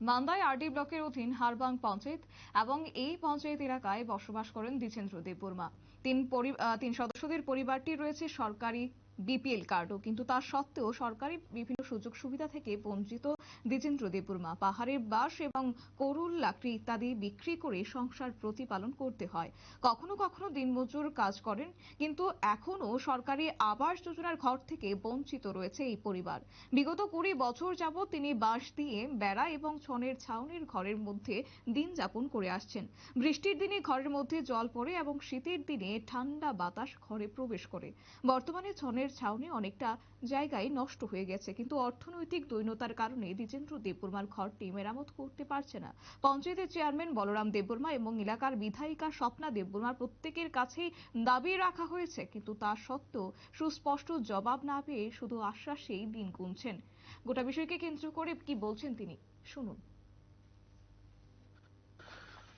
মান্দায় RD ব্লকের অধীন হারবাং পঞ্চায়েত এবং এই পঞ্চায়েত এলাকায় বসবাস করেন দ্বিজেন্দ্র দেববর্মা। তিন তিন সদস্যদের পরিবারটি রয়েছে সরকারি বিপিএল কার্ডও, কিন্তু তা সত্ত্বেও সরকারি বিভিন্ন সুযোগ সুবিধা থেকে বঞ্চিত দ্বিজেন্দ্র দেববর্মা। পাহাড়ের বাঁশ এবং করুল লাকড়ি ইত্যাদি বিক্রি করে সংসার প্রতিপালন করতে হয়। কখনো কখনো দিনমজুর কাজ করেন, কিন্তু এখনও সরকারি আবাস যোজনার ঘর থেকে বঞ্চিত রয়েছে এই পরিবার। বিগত কুড়ি বছর যাবৎ তিনি বাঁশ দিয়ে, বেড়া এবং ছনের ছাউনির ঘরের মধ্যে দিন যাপন করে আসছেন। বৃষ্টির দিনে ঘরের মধ্যে জল পড়ে এবং শীতের দিনে ঠান্ডা বাতাস ঘরে প্রবেশ করে। বর্তমানে ছনের ছাউনি অনেকটা জায়গায় নষ্ট হয়ে গেছে, কিন্তু অর্থনৈতিক দৈন্যতার কারণে দ্বিজেন্দ্র দেববর্মার ঘরটি মেরামত করতে পারছে না। পঞ্চায়েতের চেয়ারম্যান বলরাম দেববর্মা এবং এলাকার বিধায়িকা স্বপ্না দেববর্মার প্রত্যেকের কাছেই দাবি রাখা হয়েছে, কিন্তু তা সত্ত্বেও সুস্পষ্ট জবাব না পেয়ে শুধু আশ্বাসেই দিন গুনছেন। গোটা বিষয়কে কেন্দ্র করে কি বলছেন তিনি? শুনুন।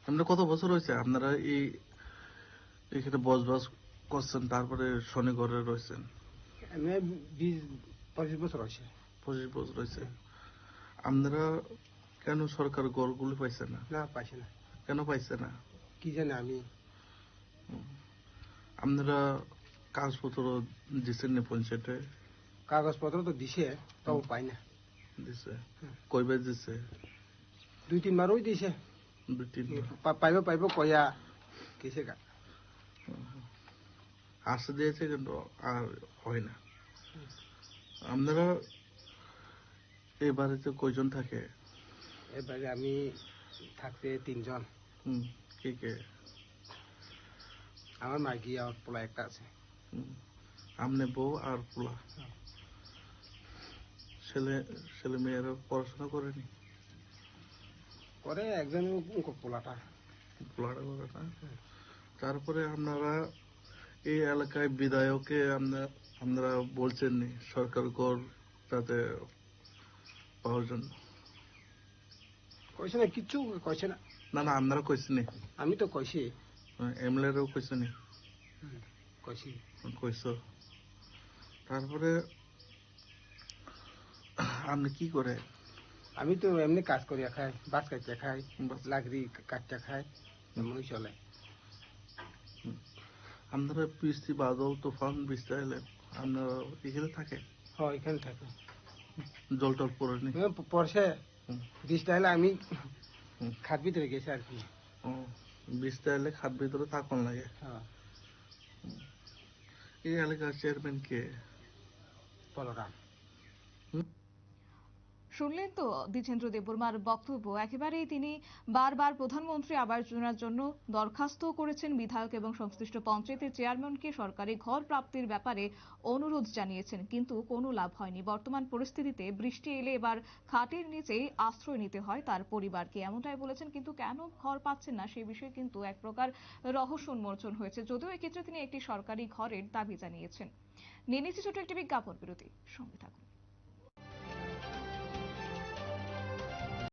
আপনার কত বছর হয়েছে? আপনারা এই এখানে বসবাস করছেন তারপরে শনিগড়ে রয়েছেন। আমি বিশ পঁচিশ বছর হয়েছে। পঁচিশ বছর হয়েছে। আপনারা কেন সরকার গড়গুলি পাইছে না? না পাইছে না। কেন পাইছে না? কি জানি আমি। আপনারা কাগজপত্র দিচ্ছেন না পঞ্চায়েতে? কাগজপত্র তো দিছে তাও পাই না। দিছে। কইবে দিছে? দুই তিনবারও দিছে। দুই তিন পাইব পাইব কয়া কেছে গা। আশা দিয়েছে কিন্তু আর হয় না। আপনারা এই বাড়িতে কয়জন থাকে? এবারে আমি থাকতে তিনজন। হুম, কে কে? আমার মাইকি আর পোলা একটা আছে। আমনে বউ আর পোলা? ছেলে ছেলে মেয়েরা পড়াশোনা করেনি? পরে একজন পোলাটা। পোলাটা করে না? তারপরে আপনারা এই এলাকায় বিধায়ককে আপনারা বলছেন নি সরকার কর তাতে পাওয়ার জন্য। কইছে না কিচ্ছু কইছে না। না না আপনারা কইছেন নি আমি তো কইছি। এমএলএরাও কইছেন নি কইছি। কইছ। তারপরে আপনি কি করে? আমি তো এমনি কাজ করিয়া খাই বাস কাটিয়া খাই। লাকড়ি কাটিয়া খাই এমনই চলে। আপনারা বৃষ্টি বাদল তুফান বৃষ্টি এলে আপনারা এখানে থাকে? হয় এখানে থাকে। জল টল পড়েনি হ্যাঁ, পড়ছে। বৃষ্টি হলে আমি। খাট ভিতরে গেছি আর কি। বৃষ্টি এলে খাট ভিতরে থাকুন লাগে। হ্যাঁ। এই এলাকার চেয়ারম্যান কে? বলরাম। শুনলেন তো দ্বিজেন্দ্র দেববর্মার বক্তব্য। একেবারেই তিনি বারবার প্রধানমন্ত্রী আবাস যোজনার জন্য দরখাস্ত করেছেন বিধায়ক এবং সংশ্লিষ্ট পঞ্চায়েতের চেয়ারম্যানকে। সরকারি ঘর প্রাপ্তির ব্যাপারে অনুরোধ জানিয়েছেন, কিন্তু কোনো লাভ হয়নি। বর্তমান পরিস্থিতিতে বৃষ্টি এলে এবার খাটের নিচেই আশ্রয় নিতে হয় তার পরিবারকে। এমনটাই বলেছেন, কিন্তু কেন ঘর পাচ্ছেন না সেই বিষয়ে কিন্তু এক প্রকার রহস্য উন্মোচন হয়েছে। যদিও এক্ষেত্রে তিনি একটি সরকারি ঘরের দাবি জানিয়েছেন। নিয়ে নিচ্ছি ছোট একটি বিজ্ঞাপন বিরতি। সঙ্গে থাকুন।